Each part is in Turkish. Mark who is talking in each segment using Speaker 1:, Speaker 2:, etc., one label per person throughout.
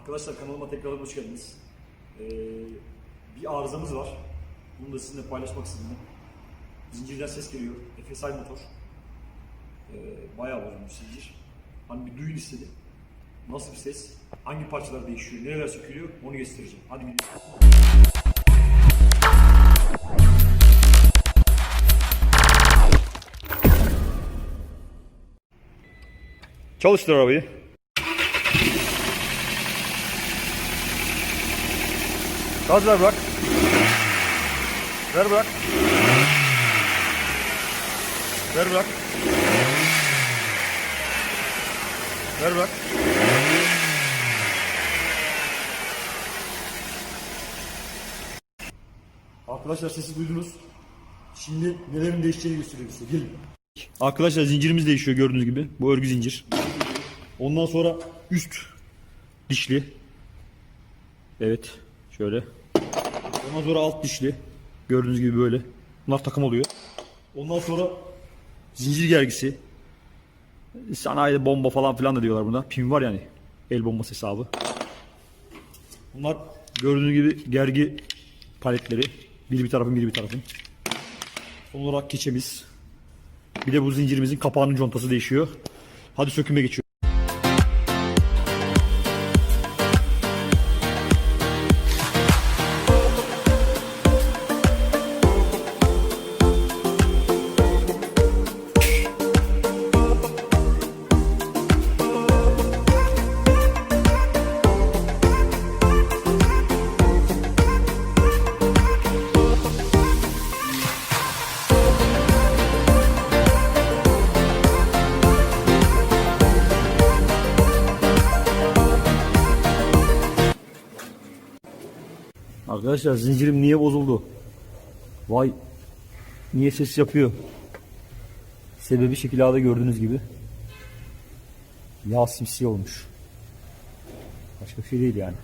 Speaker 1: Arkadaşlar kanalıma tekrar hoş geldiniz. Ee, bir arızamız var. Bunu da sizinle paylaşmak istedim. Zincirden ses geliyor. FSI motor. Ee, bayağı bozulmuş zincir. Hani bir duyun istedi. Nasıl bir ses? Hangi parçalar değişiyor? Nereler sökülüyor? Onu göstereceğim. Hadi gidelim. Çalıştır arabayı. Gaz ver bırak. Ver bırak. Ver bırak. Ver bırak. Arkadaşlar sesi duydunuz. Şimdi nelerin değişeceğini gösteriyor size. Gelin. Arkadaşlar zincirimiz değişiyor gördüğünüz gibi. Bu örgü zincir. Ondan sonra üst dişli. Evet. Şöyle. Ondan sonra alt dişli. Gördüğünüz gibi böyle. Bunlar takım oluyor. Ondan sonra zincir gergisi. Sanayide bomba falan filan da diyorlar buna. Pin var yani. El bombası hesabı. Bunlar gördüğünüz gibi gergi paletleri. Biri bir tarafın biri bir tarafın. Son olarak keçemiz. Bir de bu zincirimizin kapağının contası değişiyor. Hadi söküme geçiyor. Arkadaşlar zincirim niye bozuldu? Vay niye ses yapıyor? Sebebi şekil A'da gördüğünüz gibi. Yağ simsiyah olmuş. Başka bir şey değil yani.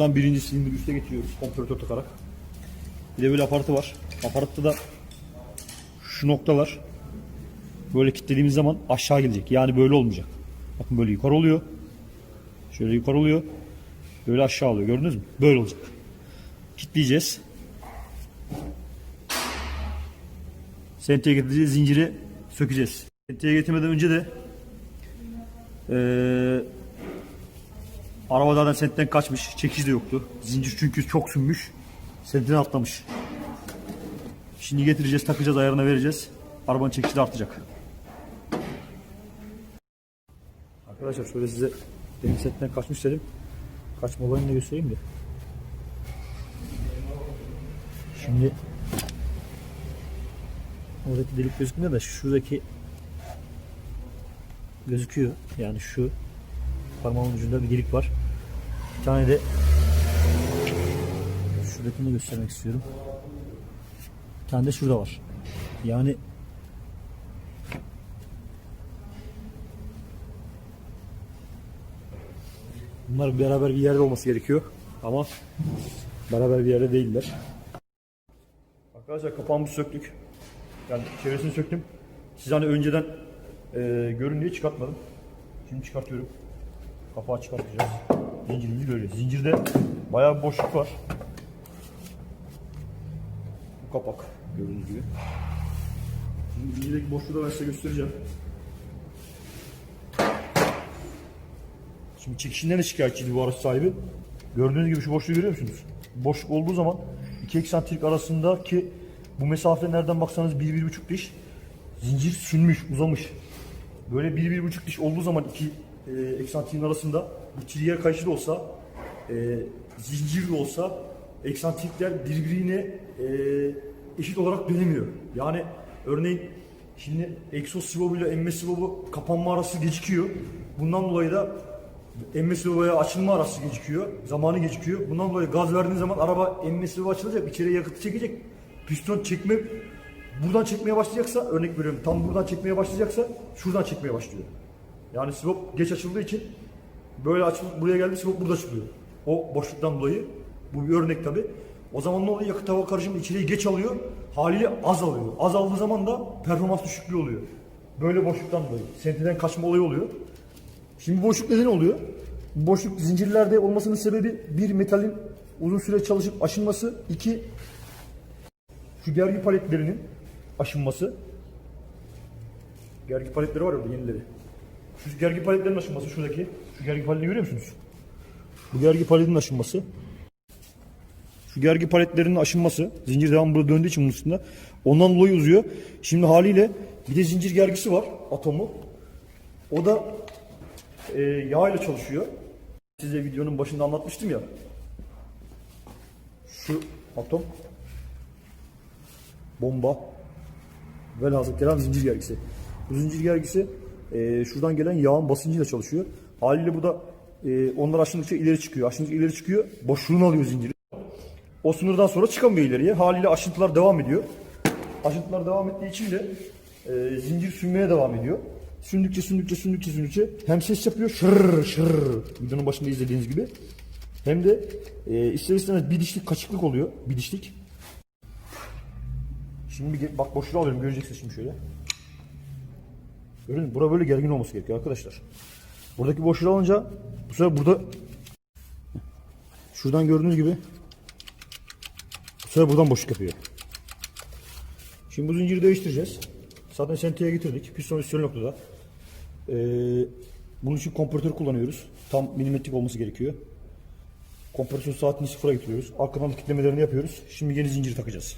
Speaker 1: Şuradan birinci silindiri üste getiriyoruz kompresör takarak. Bir de böyle aparatı var. Aparatta da şu noktalar böyle kilitlediğimiz zaman aşağı gelecek. Yani böyle olmayacak. Bakın böyle yukarı oluyor. Şöyle yukarı oluyor. Böyle aşağı oluyor. Gördünüz mü? Böyle olacak. Kilitleyeceğiz. Senteye getireceğiz. Zinciri sökeceğiz. Senteye getirmeden önce de eee Araba zaten sentten kaçmış. Çekici de yoktu. Zincir çünkü çok sünmüş. Sentine atlamış. Şimdi getireceğiz, takacağız, ayarına vereceğiz. Arabanın çekişi de artacak. Arkadaşlar şöyle size benim sentten kaçmış dedim. Kaçma olayını da göstereyim de. Şimdi oradaki delik gözükmüyor da şuradaki gözüküyor. Yani şu parmağımın ucunda bir delik var. Bir tane de şuradakini göstermek istiyorum. Bir tane de şurada var. Yani bunlar beraber bir yerde olması gerekiyor. Ama beraber bir yerde değiller. Arkadaşlar kapağımızı söktük. Yani çevresini söktüm. Siz hani önceden e, görün diye çıkartmadım. Şimdi çıkartıyorum. Kapağı çıkartacağız. Zincirimizi görüyoruz. Zincirde bayağı bir boşluk var. Bu kapak gördüğünüz gibi. Şimdi zincirdeki boşluğu da ben size göstereceğim. Şimdi çekişinden de şikayetçiydi bu araç sahibi. Gördüğünüz gibi şu boşluğu görüyor musunuz? Boşluk olduğu zaman iki eksantrik arasındaki bu mesafe nereden baksanız 1-1,5 diş zincir sünmüş, uzamış. Böyle 1-1,5 diş olduğu zaman iki e, eksantriğin arasında trigger kayışı da olsa e, zincir de olsa eksantrikler birbirine e, eşit olarak dönemiyor. Yani örneğin şimdi sivobu ile emme sivobu kapanma arası gecikiyor. Bundan dolayı da emme sıvıya açılma arası gecikiyor. Zamanı gecikiyor. Bundan dolayı gaz verdiğin zaman araba emme sıvı açılacak. içeriye yakıtı çekecek. Piston çekme buradan çekmeye başlayacaksa örnek veriyorum tam buradan çekmeye başlayacaksa şuradan çekmeye başlıyor. Yani sivop geç açıldığı için böyle açılıp buraya geldi sivop burada açılıyor. O boşluktan dolayı. Bu bir örnek tabi. O zaman ne oluyor? Yakıt hava karışımı içeriği geç alıyor. Haliyle az alıyor. Az aldığı zaman da performans düşüklüğü oluyor. Böyle boşluktan dolayı. Sentiden kaçma olayı oluyor. Şimdi boşluk neden oluyor? Boşluk zincirlerde olmasının sebebi bir metalin uzun süre çalışıp aşınması, iki şu gergi paletlerinin aşınması. Gergi paletleri var orada yenileri. Şu gergi paletlerin aşınması şuradaki. Şu gergi paletini görüyor musunuz? Bu gergi paletin aşınması. Şu gergi paletlerinin aşınması. Zincir devamlı burada döndüğü için bunun üstünde. Ondan dolayı uzuyor. Şimdi haliyle bir de zincir gergisi var atomu. O da e, yağ ile çalışıyor. Size videonun başında anlatmıştım ya. Şu atom bomba velhasıl kelam zincir gergisi. Bu zincir gergisi e, şuradan gelen yağın basıncıyla çalışıyor. Haliyle bu da e, onlar aşındıkça ileri çıkıyor. Aşındıkça ileri çıkıyor. Boşluğunu alıyor zinciri. O sınırdan sonra çıkamıyor ileriye. Haliyle aşıntılar devam ediyor. Aşıntılar devam ettiği için de e, zincir sünmeye devam ediyor. Sündükçe sündükçe sündükçe sündükçe hem ses yapıyor şırr şırr videonun başında izlediğiniz gibi hem de e, ister istemez bir dişlik kaçıklık oluyor bir dişlik. Şimdi bir bak boşluğu alıyorum göreceksiniz şimdi şöyle. Görün mü? Bura böyle gergin olması gerekiyor arkadaşlar. Buradaki boşluğu alınca bu sefer burada şuradan gördüğünüz gibi bu sefer buradan boşluk yapıyor. Şimdi bu zinciri değiştireceğiz. Zaten senteye getirdik. Piston üstü noktada. Ee, bunun için kompresör kullanıyoruz. Tam milimetrik olması gerekiyor. Kompresör saatini sıfıra getiriyoruz. Arkadan kitlemelerini yapıyoruz. Şimdi yeni zinciri takacağız.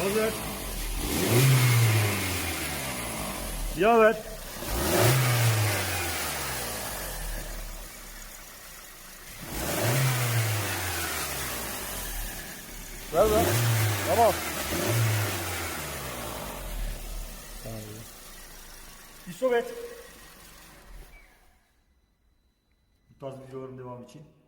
Speaker 1: Gaz ver. Yağ ver. Ver ver. Tamam. İsovet. Bu tarz videoların devamı için